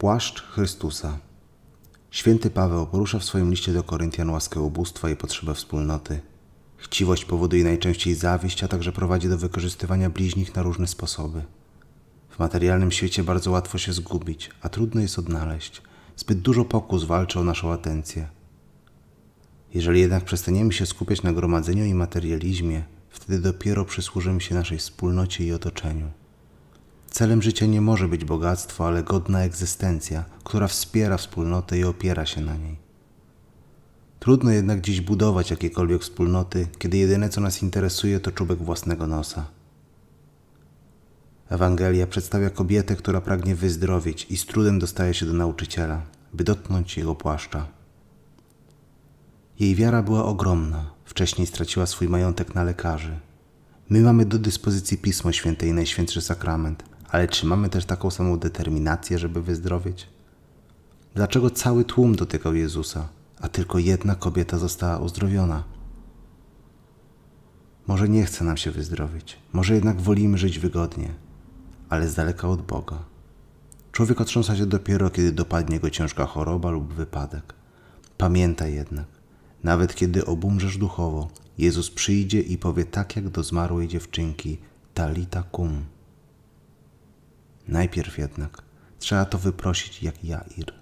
Płaszcz Chrystusa. Święty Paweł porusza w swoim liście do Koryntian łaskę ubóstwa i potrzebę wspólnoty. Chciwość powoduje najczęściej zawiść, a także prowadzi do wykorzystywania bliźnich na różne sposoby. W materialnym świecie bardzo łatwo się zgubić, a trudno jest odnaleźć. Zbyt dużo pokus walczy o naszą atencję. Jeżeli jednak przestaniemy się skupiać na gromadzeniu i materializmie, wtedy dopiero przysłużymy się naszej wspólnocie i otoczeniu. Celem życia nie może być bogactwo, ale godna egzystencja, która wspiera wspólnotę i opiera się na niej. Trudno jednak dziś budować jakiekolwiek wspólnoty, kiedy jedyne co nas interesuje to czubek własnego nosa. Ewangelia przedstawia kobietę, która pragnie wyzdrowieć i z trudem dostaje się do nauczyciela, by dotknąć jego płaszcza. Jej wiara była ogromna. Wcześniej straciła swój majątek na lekarzy. My mamy do dyspozycji Pismo Święte i Najświętszy Sakrament, ale czy mamy też taką samą determinację, żeby wyzdrowieć? Dlaczego cały tłum dotykał Jezusa, a tylko jedna kobieta została uzdrowiona? Może nie chce nam się wyzdrowić, może jednak wolimy żyć wygodnie, ale z daleka od Boga. Człowiek otrząsa się dopiero, kiedy dopadnie go ciężka choroba lub wypadek. Pamiętaj jednak, nawet kiedy obumrzesz duchowo, Jezus przyjdzie i powie tak jak do zmarłej dziewczynki Talita kum. Najpierw jednak trzeba to wyprosić jak Jair.